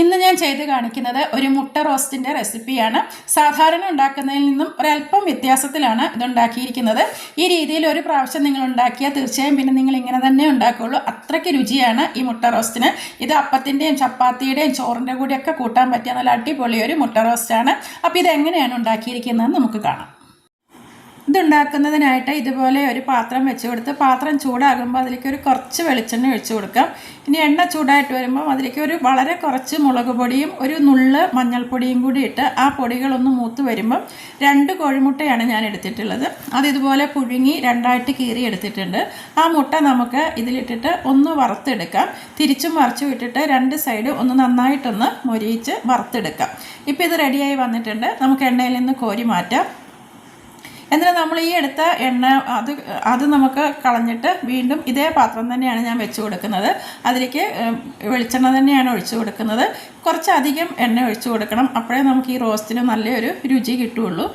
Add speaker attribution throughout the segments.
Speaker 1: ഇന്ന് ഞാൻ ചെയ്ത് കാണിക്കുന്നത് ഒരു മുട്ട റോസ്റ്റിന്റെ റെസിപ്പിയാണ്. സാധാരണ ഉണ്ടാക്കുന്നതിൽ നിന്നും ഒരല്പം വ്യത്യാസത്തിലാണ് ഇതുണ്ടാക്കിയിരിക്കുന്നത്. ഈ രീതിയിൽ ഒരു പ്രാവശ്യം നിങ്ങൾ ഉണ്ടാക്കിയാൽ തീർച്ചയായും പിന്നെ നിങ്ങൾ ഇങ്ങനെ തന്നെ ഉണ്ടാക്കുകയുള്ളൂ അത്രയ്ക്ക് രുചിയാണ് ഈ മുട്ട റോസ്റ്റിന്. ഇത് അപ്പത്തിന്റെയും ചപ്പാത്തിയുടെയും ചോറിന്റെ കൂടെയൊക്കെ കൂട്ടാൻ പറ്റിയ നല്ല അടിപൊളി ഒരു മുട്ട റോസ്റ്റാണ്. അപ്പോൾ ഇതെങ്ങനെയാണ് ഉണ്ടാക്കിയിരിക്കുന്നതെന്ന് നമുക്ക് കാണാം. ഇതുണ്ടാക്കുന്നതിനായിട്ട് ഇതുപോലെ ഒരു പാത്രം വെച്ച് കൊടുത്ത് പാത്രം ചൂടാകുമ്പോൾ അതിലേക്ക് ഒരു കുറച്ച് വെളിച്ചെണ്ണ ഒഴിച്ച് കൊടുക്കാം. ഇനി എണ്ണ ചൂടായിട്ട് വരുമ്പോൾ അതിലേക്ക് ഒരു വളരെ കുറച്ച് മുളക് പൊടിയും ഒരു നുള്ള് മഞ്ഞൾപ്പൊടിയും കൂടി ഇട്ട് ആ പൊടികളൊന്ന് മൂത്ത് വരുമ്പം രണ്ട് കോഴിമുട്ടയാണ് ഞാൻ എടുത്തിട്ടുള്ളത്. അത് ഇതുപോലെ പുഴുങ്ങി രണ്ടായിട്ട് കീറി എടുത്തിട്ടുണ്ട്. ആ മുട്ട നമുക്ക് ഇതിലിട്ടിട്ട് ഒന്ന് വറുത്തെടുക്കാം. തിരിച്ചും മറിച്ചും ഇട്ടിട്ട് രണ്ട് സൈഡ് ഒന്ന് നന്നായിട്ടൊന്ന് മൊരിയിച്ച് വറുത്തെടുക്കാം. ഇപ്പോൾ ഇത് റെഡിയായി വന്നിട്ടുണ്ട്. നമുക്ക് എണ്ണയിൽ നിന്ന് കോരി മാറ്റാം. എന്നിട്ട് നമ്മൾ ഈ എടുത്ത എണ്ണ അത് അത് നമുക്ക് കളഞ്ഞിട്ട് വീണ്ടും ഇതേ പാത്രം തന്നെയാണ് ഞാൻ വെച്ച് കൊടുക്കുന്നത്. അതിലേക്ക് വെളിച്ചെണ്ണ തന്നെയാണ് ഒഴിച്ചു കൊടുക്കുന്നത്. കുറച്ചധികം എണ്ണ ഒഴിച്ചു കൊടുക്കണം. അപ്പോഴേ നമുക്ക് ഈ റോസ്റ്റിന് നല്ലൊരു രുചി കിട്ടുള്ളൂ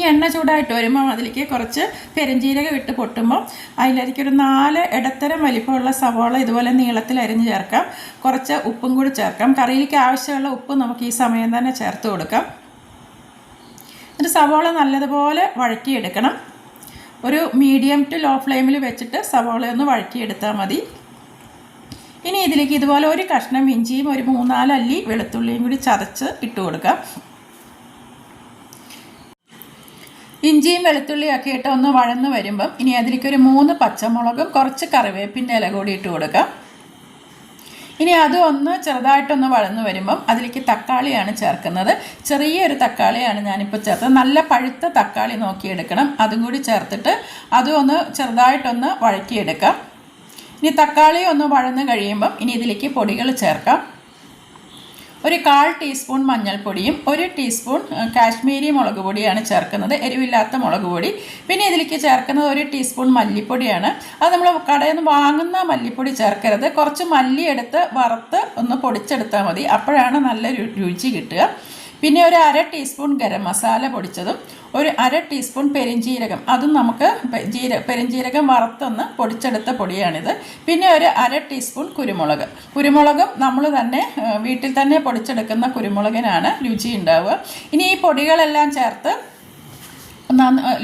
Speaker 1: ഈ എണ്ണ ചൂടായിട്ട് വരുമ്പോൾ അതിലേക്ക് കുറച്ച് പെരുംജീരകം ഇട്ട് പൊട്ടുമ്പോൾ അതിലേക്ക് ഒരു നാല് ഇടത്തരം വലിപ്പമുള്ള സവോള ഇതുപോലെ നീളത്തിൽ അരിഞ്ഞ് ചേർക്കാം. കുറച്ച് ഉപ്പും കൂടി ചേർക്കാം. കറിയിലേക്ക് ആവശ്യമുള്ള ഉപ്പ് നമുക്ക് ഈ സമയം തന്നെ ചേർത്ത് കൊടുക്കാം. എന്നിട്ട് സവോള നല്ലതുപോലെ വഴക്കിയെടുക്കണം ഒരു മീഡിയം ടു ലോ ഫ്ലെയിമിൽ വെച്ചിട്ട് സവോള ഒന്ന് വഴക്കിയെടുത്താൽ മതി. ഇനി ഇതിലേക്ക് ഇതുപോലെ ഒരു കഷ്ണം ഇഞ്ചിയും ഒരു മൂന്നാൽ അല്ലി വെളുത്തുള്ളിയും കൂടി ചതച്ച് ഇട്ട് കൊടുക്കാം. ഇഞ്ചിയും വെളുത്തുള്ളിയും ഒക്കെ ഇട്ട് ഒന്ന് വഴന്ന് വരുമ്പം ഇനി അതിലേക്ക് ഒരു മൂന്ന് പച്ചമുളകും കുറച്ച് കറിവേപ്പിന്റെ ഇല കൂടി ഇട്ട് കൊടുക്കാം. ഇനി അത് ഒന്ന് ചെറുതായിട്ടൊന്ന് വളർന്നു വരുമ്പം അതിലേക്ക് തക്കാളിയാണ് ചേർക്കുന്നത്. ചെറിയൊരു തക്കാളിയാണ് ഞാനിപ്പോൾ ചേർത്തത്. നല്ല പഴുത്ത തക്കാളി നോക്കിയെടുക്കണം. അതും കൂടി ചേർത്തിട്ട് അതും ഒന്ന് ചെറുതായിട്ടൊന്ന് വഴക്കിയെടുക്കാം ഇനി തക്കാളി ഒന്ന് വഴന്ന് കഴിയുമ്പം ഇനി ഇതിലേക്ക് പൊടികൾ ചേർക്കാം. ഒരു കാൽ ടീസ്പൂൺ മഞ്ഞൾപ്പൊടിയും ഒരു ടീസ്പൂൺ കാശ്മീരി മുളക് പൊടിയാണ് ചേർക്കുന്നത്. എരിവില്ലാത്ത മുളക് പൊടി. പിന്നെ ഇതിലേക്ക് ചേർക്കുന്നത് ഒരു ടീസ്പൂൺ മല്ലിപ്പൊടിയാണ്. അത് നമ്മൾ കടയിൽ നിന്ന് വാങ്ങുന്ന മല്ലിപ്പൊടി ചേർക്കരുത്. കുറച്ച് മല്ലി എടുത്ത് വറുത്ത് ഒന്ന് പൊടിച്ചെടുത്താൽ മതി. അപ്പോഴാണ് നല്ല രുചി കിട്ടുക. പിന്നെ ഒരു അര ടീസ്പൂൺ ഗരം മസാല പൊടിച്ചതും ഒരു അര ടീസ്പൂൺ പെരിഞ്ചീരകം അതും നമുക്ക് ജീര പെരിഞ്ചീരകം വറുത്തൊന്ന് പൊടിച്ചെടുത്ത പൊടിയാണിത്. പിന്നെ ഒരു അര ടീസ്പൂൺ കുരുമുളക്. കുരുമുളകും നമ്മൾ തന്നെ വീട്ടിൽ തന്നെ പൊടിച്ചെടുക്കുന്ന കുരുമുളകിനാണ് രുചി ഉണ്ടാവുക. ഇനി ഈ പൊടികളെല്ലാം ചേർത്ത്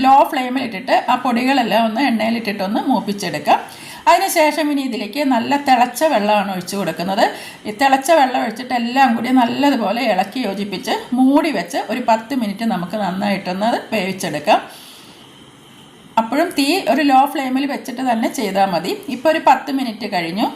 Speaker 1: ലോ ഫ്ലെയിമിലിട്ടിട്ട് ആ പൊടികളെല്ലാം ഒന്ന് എണ്ണയിലിട്ടിട്ടൊന്ന് മൂപ്പിച്ചെടുക്കാം. അതിനുശേഷം ഇനി ഇതിലേക്ക് നല്ല തിളച്ച വെള്ളമാണ് ഒഴിച്ചു കൊടുക്കുന്നത്. ഈ തിളച്ച വെള്ളം ഒഴിച്ചിട്ട് എല്ലാം കൂടി നല്ലതുപോലെ ഇളക്കി യോജിപ്പിച്ച് മൂടി വെച്ച് ഒരു പത്ത് മിനിറ്റ് നമുക്ക് നന്നായിട്ടൊന്ന് വേവിച്ചെടുക്കാം. അപ്പോഴും തീ ഒരു ലോ ഫ്ലെയിമിൽ വെച്ചിട്ട് തന്നെ ചെയ്താൽ മതി. ഇപ്പോൾ ഒരു പത്ത് മിനിറ്റ് കഴിഞ്ഞു.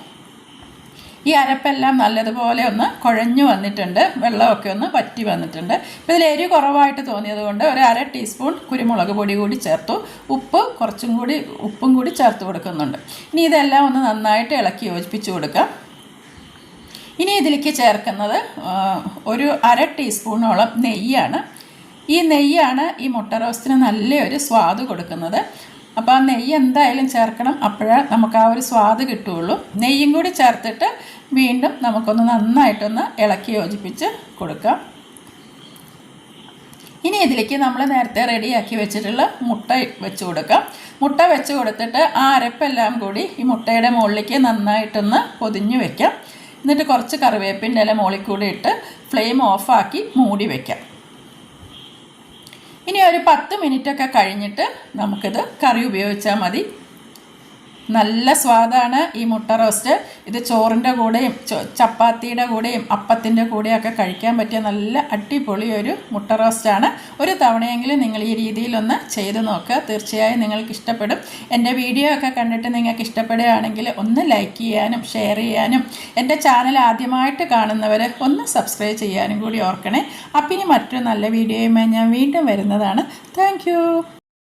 Speaker 1: ഈ അരപ്പെല്ലാം നല്ലതുപോലെ ഒന്ന് കുഴഞ്ഞു വന്നിട്ടുണ്ട്. വെള്ളമൊക്കെ ഒന്ന് വറ്റി വന്നിട്ടുണ്ട്. ഇപ്പോൾ ഇതിൽ എരി കുറവായിട്ട് തോന്നിയത് കൊണ്ട് ഒരു അര ടീസ്പൂൺ കുരുമുളക് പൊടി കൂടി ചേർത്തു. ഉപ്പ് കുറച്ചും കൂടി ഉപ്പും കൂടി ചേർത്ത് കൊടുക്കുന്നുണ്ട്. ഇനി ഇതെല്ലാം ഒന്ന് നന്നായിട്ട് ഇളക്കി യോജിപ്പിച്ച് കൊടുക്കാം. ഇനി ഇതിലേക്ക് ചേർക്കുന്നത് ഒരു അര ടീസ്പൂണോളം നെയ്യാണ്. ഈ നെയ്യാണ് ഈ മുട്ട റോസ്റ്റിന് നല്ലൊരു സ്വാദ് കൊടുക്കുന്നത്. അപ്പോൾ ആ നെയ്യ് എന്തായാലും ചേർക്കണം. അപ്പോഴേ നമുക്ക് ആ ഒരു സ്വാദ് കിട്ടുകയുള്ളൂ. നെയ്യും കൂടി ചേർത്തിട്ട് വീണ്ടും നമുക്കൊന്ന് നന്നായിട്ടൊന്ന് ഇളക്കി യോജിപ്പിച്ച് കൊടുക്കാം. ഇനി ഇതിലേക്ക് നമ്മൾ നേരത്തെ റെഡിയാക്കി വെച്ചിട്ടുള്ള മുട്ട വെച്ച് കൊടുക്കാം. മുട്ട വെച്ച് കൊടുത്തിട്ട് ആ അരപ്പെല്ലാം കൂടി ഈ മുട്ടയുടെ മുകളിലേക്ക് നന്നായിട്ടൊന്ന് പൊതിഞ്ഞു വെക്കാം. എന്നിട്ട് കുറച്ച് കറിവേപ്പിന്റെ ഇല മുകളിൽ കൂടി ഇട്ട് ഫ്ലെയിം ഓഫാക്കി മൂടി വയ്ക്കാം ഇനി ഒരു പത്ത് മിനിറ്റൊക്കെ കഴിഞ്ഞിട്ട് നമുക്കിത് കറി ഉപയോഗിച്ചാൽ മതി. നല്ല സ്വാദാണ് ഈ മുട്ട റോസ്റ്റ്. ഇത് ചോറിന്റെ കൂടെയും ചപ്പാത്തിയുടെ കൂടെയും അപ്പത്തിന്റെ കൂടെയൊക്കെ കഴിക്കാൻ പറ്റിയ നല്ല അടിപൊളി ഒരു മുട്ട റോസ്റ്റാണ് ഒരു തവണയെങ്കിലും നിങ്ങൾ ഈ രീതിയിലൊന്ന് ചെയ്ത് നോക്കുക തീർച്ചയായും നിങ്ങൾക്ക് ഇഷ്ടപ്പെടും. എന്റെ വീഡിയോ ഒക്കെ കണ്ടിട്ട് നിങ്ങൾക്ക് ഇഷ്ടപ്പെടുകയാണെങ്കിൽ ഒന്ന് ലൈക്ക് ചെയ്യാനും ഷെയർ ചെയ്യാനും എന്റെ ചാനൽ ആദ്യമായിട്ട് കാണുന്നവർ ഒന്ന് സബ്സ്ക്രൈബ് ചെയ്യാനും കൂടി ഓർക്കണേ. അപ്പം ഇനി മറ്റൊരു നല്ല വീഡിയോയുമായി ഞാൻ വീണ്ടും വരുന്നതാണ്. താങ്ക്